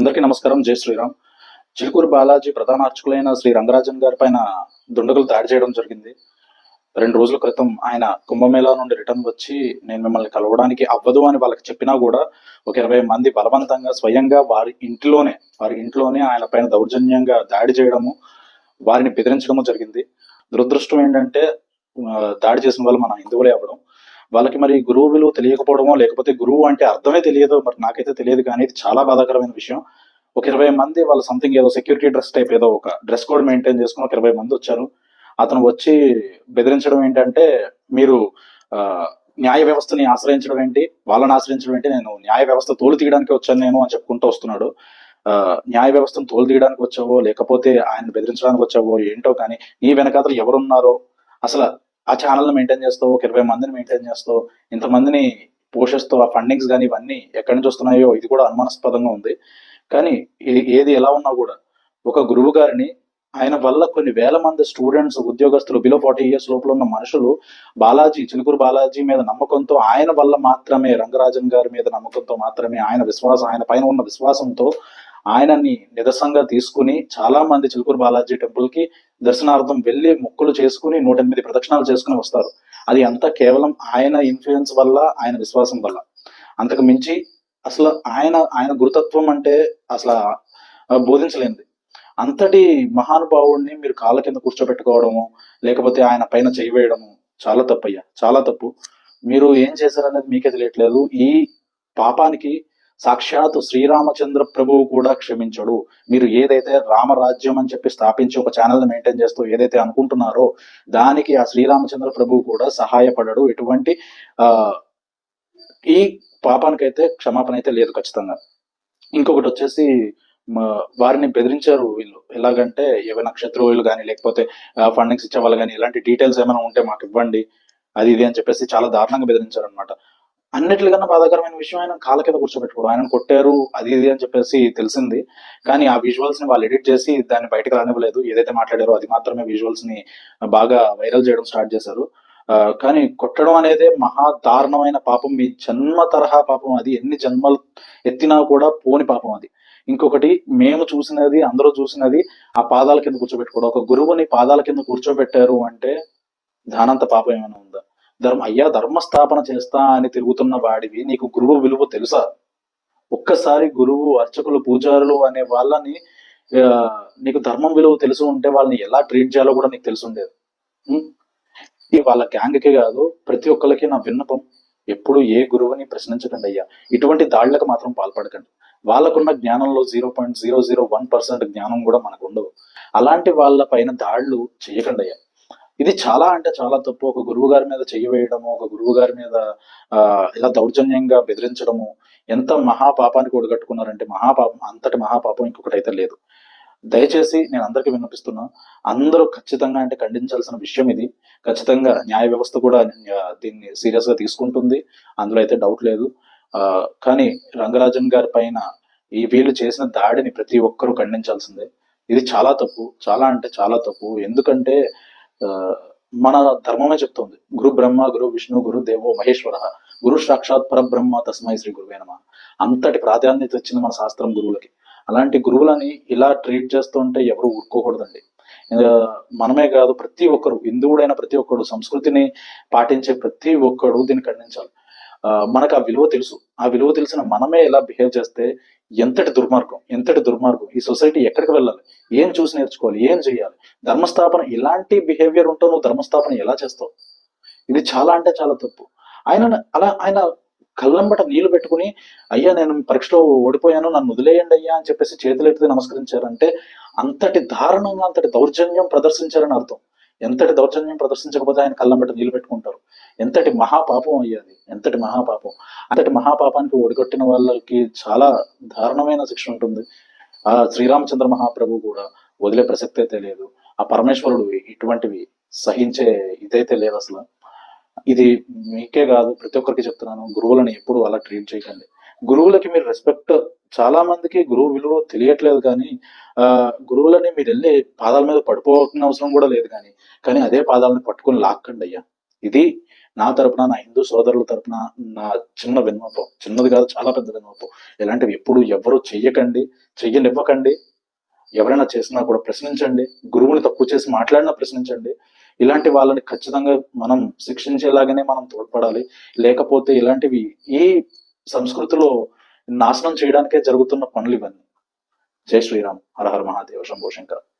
అందరికీ నమస్కారం. జై శ్రీరామ్. చిలుకూరు బాలాజీ ప్రధాన అర్చకులైన శ్రీ రంగరాజన్ గారి పైన దుండగులు దాడి చేయడం జరిగింది. రెండు రోజుల క్రితం ఆయన కుంభమేళా నుండి రిటర్న్ వచ్చి నేను మిమ్మల్ని కలవడానికి అవ్వదు అని వాళ్ళకి చెప్పినా కూడా ఒక ఇరవై మంది బలవంతంగా స్వయంగా వారి ఇంట్లోనే వారి ఇంట్లోనే ఆయన పైన దౌర్జన్యంగా దాడి చేయడము వారిని బెదిరించడము జరిగింది. దురదృష్టం ఏంటంటే దాడి చేసిన వాళ్ళు మన హిందువులే అవ్వడం. వాళ్ళకి మరి గురువు విలువ తెలియకపోవడమో లేకపోతే గురువు అంటే అర్థమే తెలియదు మరి నాకైతే తెలియదు కానీ ఇది చాలా బాధాకరమైన విషయం. ఒక ఇరవై మంది వాళ్ళ సంథింగ్ ఏదో సెక్యూరిటీ డ్రెస్ టైప్ ఏదో ఒక డ్రెస్ కోడ్ మెయింటైన్ చేసుకుని ఒక ఇరవై మంది వచ్చారు. అతను వచ్చి బెదిరించడం ఏంటంటే మీరు ఆ, న్యాయ వ్యవస్థని ఆశ్రయించడం ఏంటి? వాళ్ళని ఆశ్రయించడం ఏంటి? నేను న్యాయ వ్యవస్థ తోలు తీయడానికి వచ్చాను నేను అని చెప్పుకుంటూ వస్తున్నాడు. ఆ, న్యాయ వ్యవస్థను తోలు తీయడానికి వచ్చావో లేకపోతే ఆయన బెదిరించడానికి వచ్చావో ఏంటో కానీ నీ వెనకాతలు ఎవరున్నారో? అసలు ఆ ఛానల్ మెయింటైన్ చేస్తావు ఒక ఇరవై మందిని మెయింటైన్ చేస్తావు ఇంతమందిని పోషిస్తూ ఆ ఫండింగ్స్ కానీ ఇవన్నీ ఎక్కడి నుంచి వస్తున్నాయో ఇది కూడా అనుమానాస్పదంగా ఉంది. కానీ ఇది ఏది ఎలా ఉన్నా కూడా ఒక గురువు గారిని ఆయన వల్ల కొన్ని వేల మంది స్టూడెంట్స్ ఉద్యోగస్తులు బిలో ఫార్టీ ఇయర్స్ లోపల ఉన్న మనుషులు బాలాజీ చిలుకూరు బాలాజీ మీద నమ్మకంతో ఆయన వల్ల మాత్రమే రంగరాజన్ గారి మీద నమ్మకంతో మాత్రమే ఆయన విశ్వాసం ఆయన పైన ఉన్న విశ్వాసంతో ఆయనని నిదర్శనంగా తీసుకుని చాలా మంది చిలుకూరు బాలాజీ టెంపుల్కి దర్శనార్థం వెళ్ళి మొక్కులు చేసుకుని నూట ఎనిమిది ప్రదక్షిణాలు చేసుకుని వస్తారు. అది అంతా కేవలం ఆయన ఇన్ఫ్లుయెన్స్ వల్ల ఆయన విశ్వాసం వల్ల. అంతకు మించి అసలు ఆయన ఆయన గురుతత్వం అంటే అసలు బోధించలేనిది. అంతటి మహానుభావుడిని మీరు కాళ్ళ కింద కూర్చోబెట్టుకోవడము లేకపోతే ఆయన పైన చేయవేయడము చాలా చాలా తప్పయ్యా. చాలా తప్పు. మీరు ఏం చేశారనేది మీకే తెలియట్లేదు. ఈ పాపానికి సాక్షాత్ శ్రీరామచంద్ర ప్రభువు కూడా క్షమించడు. మీరు ఏదైతే రామరాజ్యం అని చెప్పి స్థాపించి ఒక ఛానల్ మెయింటైన్ చేస్తూ ఏదైతే అనుకుంటున్నారో దానికి ఆ శ్రీరామచంద్ర ప్రభువు కూడా సహాయపడడు. ఎటువంటి ఆ ఈ పాపానికైతే క్షమాపణ అయితే లేదు ఖచ్చితంగా. ఇంకొకటి వచ్చేసి వారిని బెదిరించారు వీళ్ళు. ఎలాగంటే ఏమైనా శత్రువులు కానీ లేకపోతే ఫండింగ్స్ ఇచ్చే వాళ్ళు కానీ ఇలాంటి డీటెయిల్స్ ఏమైనా ఉంటే మాకు ఇవ్వండి. అది ఇది అని చెప్పేసి చాలా దారుణంగా బెదిరించారు అనమాట అన్నిటికన్నా బాధాకరమైన విషయం ఆయన కాళ్ళ కింద కూర్చోబెట్టుకోవడం ఆయన కొట్టారు అది ఇది అని చెప్పేసి తెలిసింది. కానీ ఆ విజువల్స్ని వాళ్ళు ఎడిట్ చేసి దాన్ని బయటకు రానివ్వలేదు. ఏదైతే మాట్లాడారో అది మాత్రమే విజువల్స్ని బాగా వైరల్ చేయడం స్టార్ట్ చేశారు. కానీ కొట్టడం అనేది మహా దారుణమైన పాపం. మీ జన్మ తరహా పాపం అది. ఎన్ని జన్మలు ఎత్తినా కూడా పోని పాపం అది. ఇంకొకటి మేము చూసినది అందరూ చూసినది ఆ పాదాల కింద కూర్చోబెట్టుకోవడం. ఒక గురువుని పాదాల కింద కూర్చోబెట్టారు అంటే దానంత పాపం ఏమైనా ఉందా? ధర్మ అయ్యా ధర్మస్థాపన చేస్తా అని తిరుగుతున్న వాడివి నీకు గురువు విలువ తెలుసా? ఒక్కసారి గురువు అర్చకులు పూజారులు అనే వాళ్ళని నీకు ధర్మం విలువ తెలుసు ఉంటే వాళ్ళని ఎలా ట్రీట్ చేయాలో కూడా నీకు తెలిసి ఉండేది ఈ వాళ్ళ గ్యాంగ్కే కాదు ప్రతి ఒక్కరికి నా విన్నపం ఎప్పుడు ఏ గురువుని ప్రశ్నించకండి అయ్యా. ఇటువంటి దాడులకు మాత్రం పాల్పడకండి. వాళ్ళకున్న జ్ఞానంలో zero point zero zero one percent జ్ఞానం కూడా మనకు ఉండదు. అలాంటి వాళ్ళ పైన దాడులు చేయకండి అయ్యా. ఇది చాలా అంటే చాలా తప్పు. ఒక గురువు గారి మీద చెయ్యవేయడము ఒక గురువు గారి మీద ఇలా దౌర్జన్యంగా బెదిరించడము ఎంత మహాపాపానికి ఒడగట్టుకున్నారంటే మహాపాపం అంతటి మహాపాపం ఇంకొకటి అయితే లేదు. దయచేసి నేను అందరికీ విన్నపిస్తున్నా అందరూ ఖచ్చితంగా అంటే ఖండించాల్సిన విషయం ఇది. ఖచ్చితంగా న్యాయ వ్యవస్థ కూడా దీన్ని సీరియస్గా తీసుకుంటుంది. అందులో అయితే డౌట్ లేదు. కానీ రంగరాజన్ గారి పైన ఈ వీళ్ళు చేసిన దాడిని ప్రతి ఒక్కరూ ఖండించాల్సిందే. ఇది చాలా తప్పు చాలా అంటే చాలా తప్పు. ఎందుకంటే మన ధర్మమే చెప్తుంది. గురు బ్రహ్మ గురు విష్ణు గురు దేవో మహేశ్వర. గురు సాక్షాత్ పరబ్రహ్మ తస్మై శ్రీ గురువే నమ. అంతటి ప్రాధాన్యత ఇచ్చింది మన శాస్త్రం గురువులకి. అలాంటి గురువులని ఇలా ట్రీట్ చేస్తుంటే ఎవరు ఊరుకోకూడదండి. మనమే కాదు ప్రతి ఒక్కరు హిందువుడైన ప్రతి ఒక్కడు సంస్కృతిని పాటించే ప్రతి ఒక్కడు దీన్ని ఖండించాలి. మనకు ఆ విలువ తెలుసు. ఆ విలువ తెలిసిన మనమే ఇలా బిహేవ్ చేస్తే ఎంతటి దుర్మార్గం ఎంతటి దుర్మార్గం ఈ సొసైటీ ఎక్కడికి వెళ్ళాలి? ఏం చూసి నేర్చుకోవాలి? ఏం చేయాలి? ధర్మస్థాపన ఇలాంటి బిహేవియర్ ఉంటో నువ్వు ధర్మస్థాపన ఎలా చేస్తావు? ఇది చాలా అంటే చాలా తప్పు. ఆయన అలా ఆయన కళ్ళంబట నీళ్ళు పెట్టుకుని అయ్యా నేను పరీక్షలో ఓడిపోయాను నన్ను వదిలేయండి అయ్యా అని చెప్పేసి చేతులెత్తి నమస్కరించారంటే అంతటి దారుణంగా అంతటి దౌర్జన్యం ప్రదర్శించారని అర్థం. ఎంతటి దౌర్జన్యం ప్రదర్శించకపోతే ఆయన కళ్ళంబట నీళ్ళు పెట్టుకుంటారు ఎంతటి మహాపాపం అయ్యాది ఎంతటి మహాపాపం. అంతటి మహాపాపానికి ఒడిగొట్టిన వాళ్ళకి చాలా దారుణమైన శిక్ష ఉంటుంది. ఆ శ్రీరామచంద్ర మహాప్రభు కూడా వదిలే ప్రసక్తే తెలియదు ఆ పరమేశ్వరుడు ఇటువంటివి సహించే ఇదైతే లేదు అసలు. ఇది మీకే కాదు ప్రతి ఒక్కరికి చెప్తున్నాను. గురువులను ఎప్పుడు అలా ట్రీట్ చేయకండి. గురువులకి మీరు రెస్పెక్ట్ చాలా మందికి గురువు విలువ తెలియట్లేదు కానీ ఆ గురువులని మీరు వెళ్ళి పాదాల మీద పడిపోవాల్సిన అవసరం కూడా లేదు కానీ కానీ అదే పాదాలను పట్టుకొని లాక్కండి అయ్యా. ఇది నా తరపున నా హిందూ సోదరుల తరపున నా చిన్న విన్నపం చిన్నది కాదు చాలా పెద్ద విన్నపం ఇలాంటివి ఎప్పుడు ఎవరు చెయ్యకండి చెయ్యనివ్వకండి. ఎవరైనా చేసినా కూడా ప్రశ్నించండి. గురువుని తక్కువ చేసి మాట్లాడినా ప్రశ్నించండి. ఇలాంటి వాళ్ళని ఖచ్చితంగా మనం శిక్షించేలాగానే మనం తోడ్పడాలి. లేకపోతే ఇలాంటివి ఈ సంస్కృతిలో నాశనం చేయడానికే జరుగుతున్న పనులు ఇవన్నీ. జై శ్రీరామ్. హరహర మహాదేవ శంభో శంకర్.